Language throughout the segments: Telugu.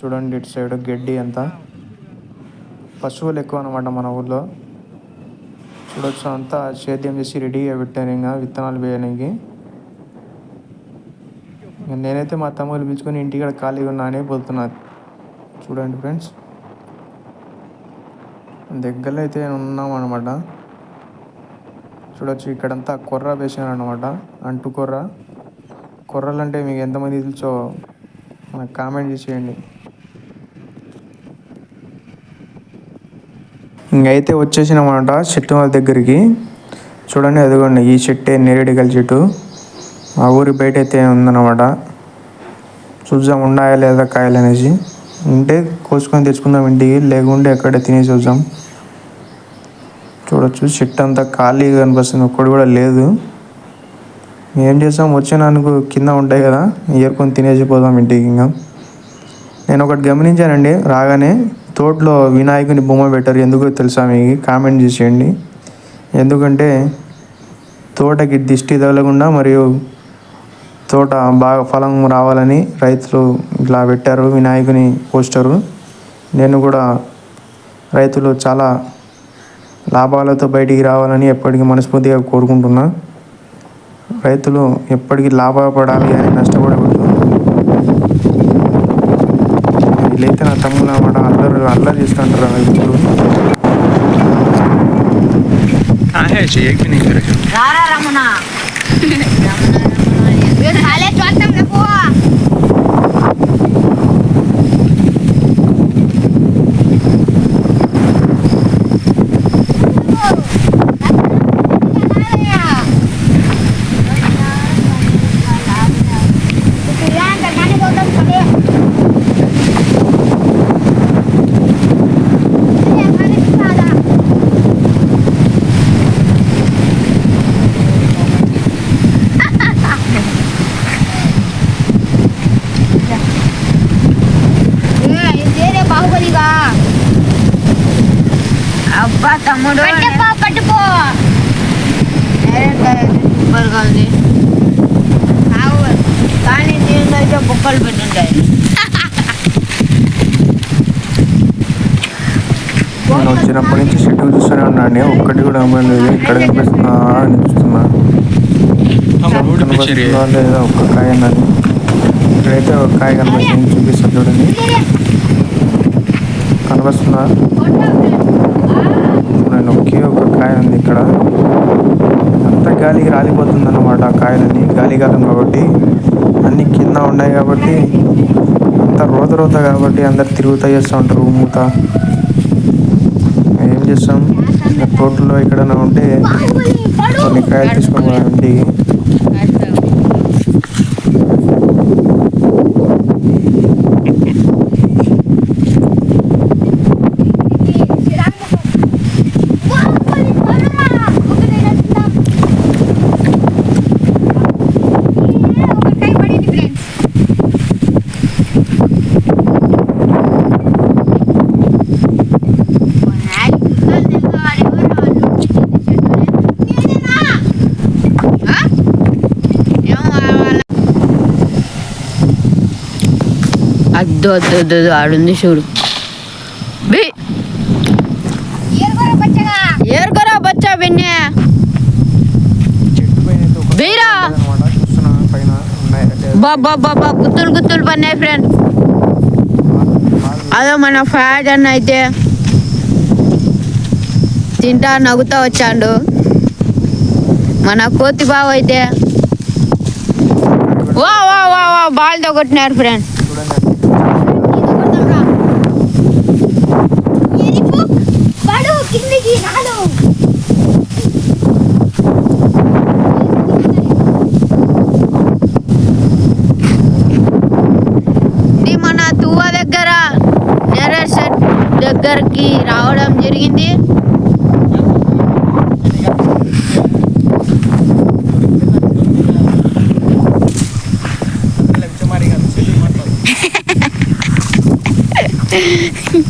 చూడండి ఇటు సైడ్ గడ్డి అంతా పశువులు ఎక్కువ అనమాట మన ఊళ్ళో చూడొచ్చు అంతా సేద్యం చేసి రెడీగా పెట్టాను ఇంకా విత్తనాలు వేయడానికి. నేనైతే మా తమ్ముళ్ళు పిలుచుకొని ఇంటికాడ ఖాళీగా ఉన్నానే పోతున్నా. చూడండి ఫ్రెండ్స్ దగ్గరలో అయితే ఉన్నాం అనమాట చూడొచ్చు ఇక్కడంతా కొర్ర వేసాను అనమాట అంటు కొర్ర. కొర్రలు అంటే మీకు ఎంతమంది తెలుసో మనకు కామెంట్ చేసేయండి ఇంకైతే వచ్చేసినామన్నమాట చెట్టు వాళ్ళ దగ్గరికి. చూడండి అదిగోండి ఈ చెట్టే నేరేడిగల చెట్టు. మా ఊరి బయట అయితే ఉందన్నమాట. చూద్దాం ఉన్నాయా లేదా కాయలు అనేసి ఉంటే కోసుకొని తెచ్చుకుందాం ఇంటికి లేకుంటే ఎక్కడే తినేసి చూద్దాం చూడొచ్చు చెట్టు అంతా ఖాళీగా కనిపిస్తుంది ఒక్కడు కూడా లేదు. ఏం చేస్తాం? వచ్చినానుకు కింద ఉంటాయి కదా ఏరుకొని తినేసి పోదాం ఇంటికి ఇంకా. నేను ఒకటి గమనించానండి రాగానే తోటలో వినాయకుని బొమ్మ పెట్టారు. ఎందుకో తెలుసా మీకు? కామెంట్ చేసేయండి. ఎందుకంటే తోటకి దిష్టి తగలకుండా మరియు తోట బాగా ఫలం రావాలని రైతులు ఇట్లా పెట్టారు. వినాయకుని పోస్టరు. నేను కూడా రైతులు చాలా లాభాలతో బయటికి రావాలని ఎప్పటికీ మనస్ఫూర్తిగా కోరుకుంటున్నా. రైతులు ఎప్పటికీ లాభపడాలి అని నష్టపడకూడదు. వీళ్ళైతే నా తమ్ముడు అన్నమాట అల్లరి అల్లరి చేస్తుంటారు రైతులు రారా రమణ. నేను వచ్చినప్పటి నుంచి చెట్టు చూస్తూనే ఉన్నాను ఒక్కటి కూడా అమ్మలేదు ఇక్కడ కనిపిస్తుందా అని చూస్తున్నా. కనిపిస్తుందా లేదా? ఒక్క కాయ అన్నది ఇక్కడైతే ఒక కాయ కనిపిస్తుంది చూపిస్తాను చూడండి. కనిపిస్తుందా చూడండి. ఒకే ఒక కాయ ఉంది ఇక్కడ. అంతా గాలికి రాలిపోతుంది అన్నమాట ఆ కాయలన్నీ. గాలికాలం కాబట్టి అన్నీ కింద ఉన్నాయి కాబట్టి అంతా రోత రోత కాబట్టి అందరు తిరుగుతా చేస్తూ ఉంటారు మూత. చేస్తాం తోటలో ఎక్కడైనా ఉంటే కొన్ని కాయలు తీసుకొని పోదాం ఇంటికి అద్దు అద్దు అద్దు అద్దు, ఆడుంది చూడు. బి. ఏరుకోరా బచ్చా బిన్నే లేదా? బాబా బాబా గుత్తులు గుత్తులు పన్నాయి ఫ్రెండ్ అదో మన ఫ్యాట్ అన్న అయితే తింటా నవ్వుతా వచ్చాడు. మన కోతి బావ అయితే. వా వా వా వా బాల్తో కొట్టినారు ఫ్రెండ్ మన తువ్వ దగ్గర నెరర్ సెట్ దగ్గరికి రావడం జరిగింది Yeah.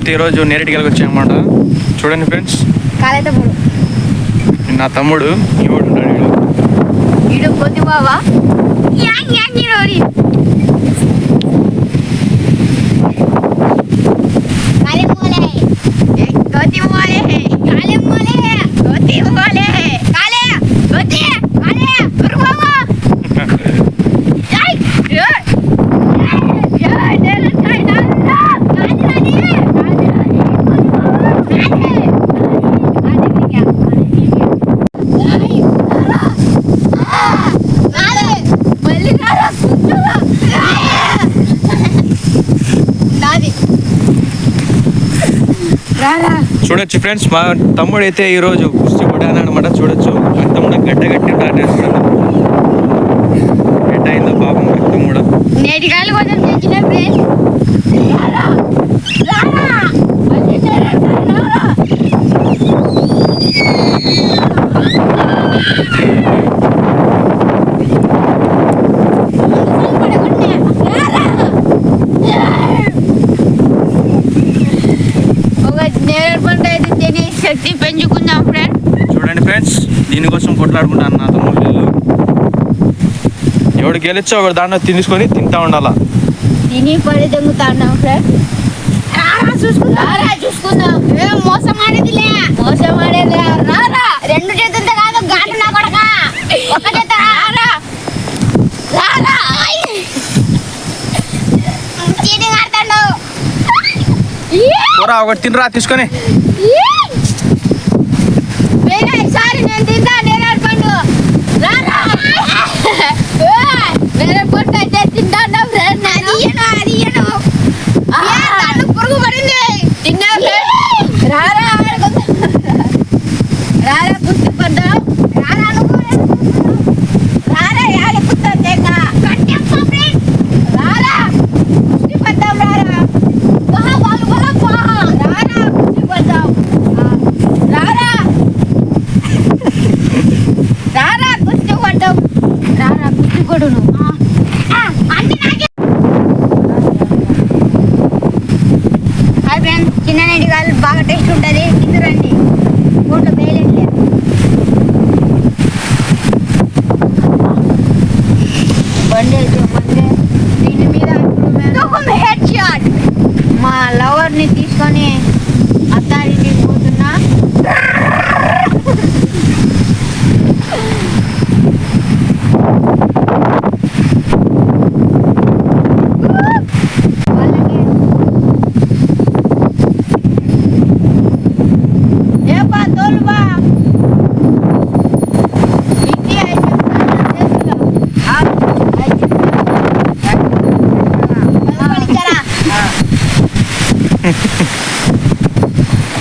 అయితే ఈరోజు నేరేటికి వచ్చామన్నమాట. చూడండి ఫ్రెండ్స్. నా తమ్ముడు ఇవాడు ఉంటాడు ఈడు. ఇడు చూడొచ్చు ఫ్రెండ్స్. మా తమ్ముడు అయితే ఈరోజు కుస్తీ కొట్టాను అనమాట చూడొచ్చు. మా తమ్ముడు గడ్డ కట్టి గడ్డ అయిందో పాపం మా తమ్ముడు నేటికాయలు కొంచెం తెచ్చిన ఫ్రెండ్స్ రారా రారా మళ్ళీ రారా రారా ఒక నేరేడు పంట అయితే తిని శక్తి పెంచుకుందాం ఫ్రెండ్ చూడండి ఫ్రెండ్స్ దీనికోసం కొట్లాడుకుంటాను నా తమ్ముడు వీళ్ళు ఎవడు గెలిచో ఒకటి దాంట్లో తీసుకొని తింటా ఉండాలా? తిని పడి దొంగతాన్నాం ఫ్రెండ్ రారా చూసుకుందా. రారా చూసుకుందాం. ఏం మోసం ఆడేదిలే మోసం ఆడేదా రారా రెండు చేతులతో కాదు గాటు నా కొడక. ఒక్క చేత రారా రారా చీటింగ్ ఆడతాడు. కూర ఒకటి తినరా తీసుకొని. వేరే ఈసారి నేను తింటా 告诉你。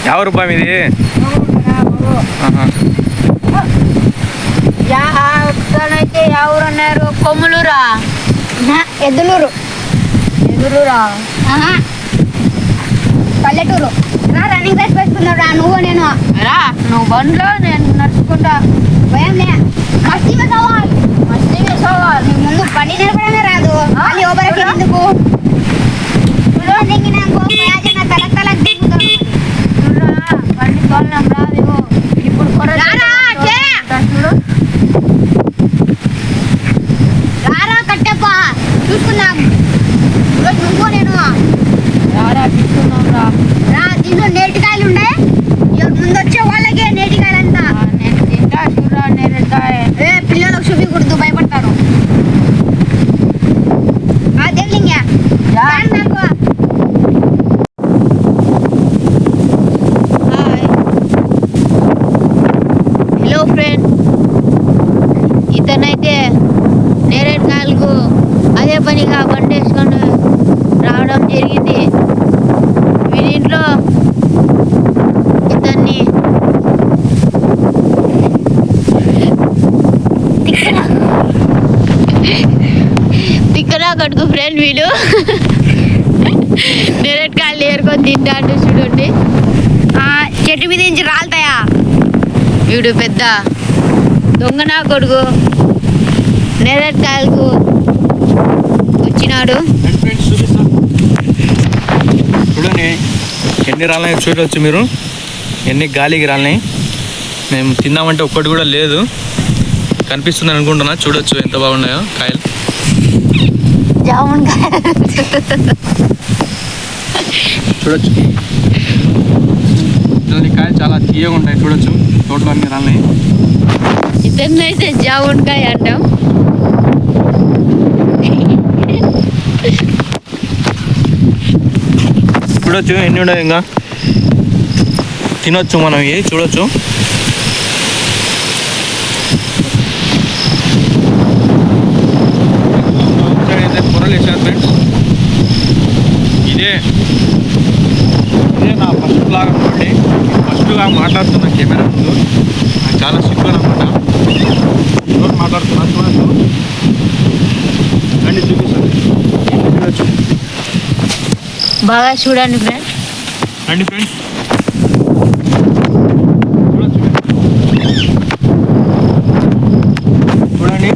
యాభై రూపాయలు ఇది ఆహా. యా అక్కడైతే ఎవరన్నారు కొమ్ములురా ఎద్దులూరు ఎదురురా ఆహా. పల్లెటూరు రా రన్నింగ్ రేస్ పెట్టుకున్నావు రా నువ్వు నేను రా నువ్వు బండ్లో నేను నడుచుకుంటా భయం లే మస్తీ సవాల్ మస్తీ సవాల్ ముందు బండి నడపడమే రాదు మళ్ళీ ఓబరకి ఎందుకు బండి తోలడం రాదు ఇప్పుడు కొర రారా, చే. చూడు రారా కట్టప్ప చూసుకుందాం ఈరోజు నువ్వు నేను రారా తీసుకున్నాం రా రా దీంట్లో నేటికాయలు ఉండే ఇవాళ ముందు వచ్చే వాళ్ళకే నేటికాయలంతా ఆ, నేను తింటా చూడరా నేరెడతాయి ఏ పిల్లలకు చూపించకూడదు భయపడతారు ఆ దేవులింగ యా. నాకు హాయ్ ఇక బండి వేసుకొని రావడం జరిగింది. వీరింట్లో ఇతన్ని తిక్కనా కొడుకు ఫ్రెండ్ వీడు. డైరెక్ట్ కాళ్ళు ఏరుకొని తింటాడు చూడండి. చెట్టు మీద నుంచి రాలుతాయా? వీడు పెద్ద దొంగనా కొడుకు? నేరేడుకాయలకు వచ్చినాడు. చూడండి ఎన్ని రాళ్ళని చూడవచ్చు మీరు? ఎన్ని గాలికి రాళ్ళని? మేము తిందామంటే ఒక్కటి కూడా లేదు. కనిపిస్తుంది అనుకుంటున్నా చూడొచ్చు ఎంత బాగున్నాయో. కాయలు. చూడొచ్చు. చూడండి కాయలు చాలా తీయగా ఉంటాయి చూడొచ్చు. తోటలో అన్ని రాళ్ళని. ఇతన్ని అయితే జామున్కాయ అంటాం? చూడొచ్చు ఎన్ని ఉన్నాయి ఇంకా? తినొచ్చు మనం ఇవి చూడొచ్చు. అయితే పొరలు ఇదే. ఇదే నా ఫస్ట్ బ్లాగ్ అనుకోండి ఫస్ట్గా మాట్లాడుతున్న కెమెరా ముందు. నాకు చాలా సిగ్గు అనమాట ఎవరు మాట్లాడుతున్నా చూడొచ్చు రండి చూపిస్తాను చూడొచ్చు బాగా చూడండి ఫ్రెండ్ రండి ఫ్రెండ్స్ చూడండి.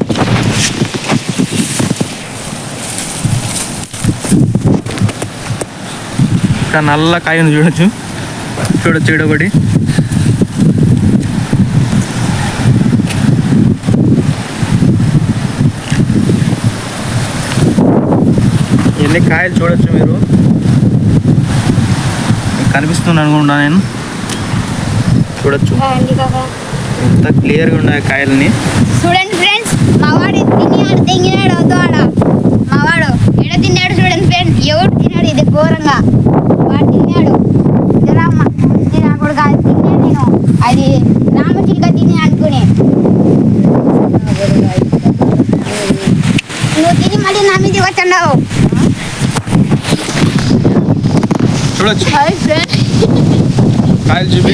ఇక్కడ నల్ల కాయ ఉంది చూడొచ్చు. చూడొచ్చు ఇక్కడ ఒకటి. ఎన్ని కాయలు చూడొచ్చు మీరు? కనిపిస్తుంది అనుకుంటా నేను. చూడొచ్చు. ఎంత క్లియర్గా ఉన్నాయి కాయలని చూడండి ఫ్రెండ్స్ మా వాడు తిని ఆడ తెంగినాడు వద్దు ఆడ. మా వాడు ఎడ తిన్నాడు చూడండి ఫ్రెండ్స్ ఎవడు తిన్నాడు? ఇది ఘోరంగా. వాడు తిన్నాడు. ఇదరమ్మ తినప్పుడు కాదు తిన్నాను నేను. అది రామచిలుక తిని అనుకుని. నువ్వు తిని మళ్ళీ నా మీద వచ్చన్నావు చూడొచ్చు. కాయలు చూపి.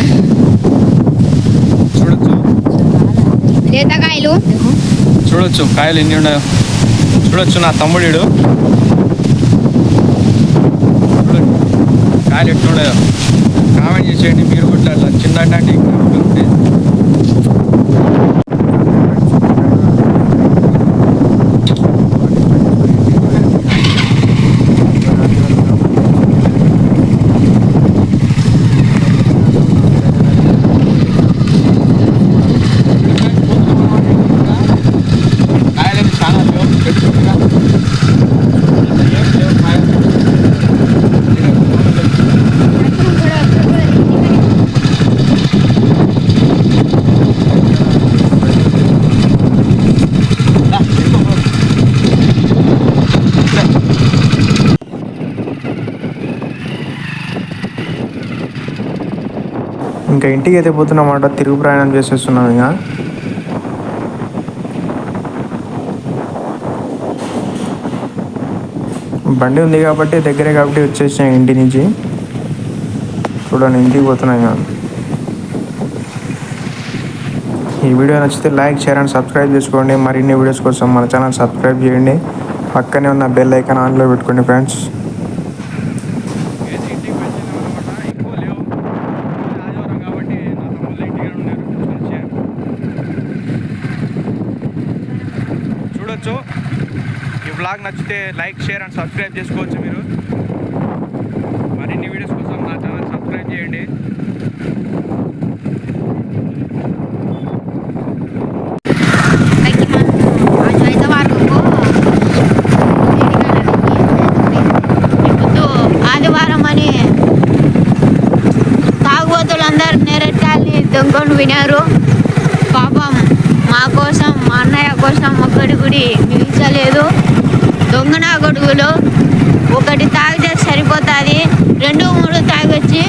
చూడొచ్చు. లేతకాయలు. చూడొచ్చు కాయలు ఎన్ని ఉన్నాయో. చూడొచ్చు నా తమ్ముడు కాయలు ఎట్లున్నాయో కామెంట్ చేసేయండి మీరు కూడా అట్లా చిన్న అంటే ఇంకా ఇంటికి అయితే పోతున్నమాట తిరుగు ప్రయాణం చేసేస్తున్నాం ఇంకా. బండి ఉంది కాబట్టి దగ్గరే కాబట్టి వచ్చేసాం ఇంటి నుంచి. చూడండి ఇంటికి పోతున్నాం ఇంకా. ఈ వీడియో నచ్చితే లైక్ షేర్ అండ్ సబ్స్క్రైబ్ చేసుకోండి. మరిన్ని వీడియోస్ కోసం మన ఛానల్ సబ్స్క్రైబ్ చేయండి. పక్కనే ఉన్న బెల్ ఐకాన్ ఆన్లో పెట్టుకోండి ఫ్రెండ్స్ చూడొచ్చు ఈ బ్లాగ్ నచ్చితే లైక్ షేర్ అండ్ సబ్స్క్రైబ్ చేసుకోవచ్చు మీరు. మరిన్ని వీడియోస్ కోసం నా ఛానల్ సబ్స్క్రైబ్ చేయండి. ఇప్పుడు ఆదివారం అని దొంగను వినారు పాపం మా కోసం మా అన్నయ్య కోసం ఒక్కడి గుడి నిలిచలేదు. దొంగన గొడుగులు. ఒకటి తాగితే సరిపోతుంది. రెండు మూడు తాగొచ్చి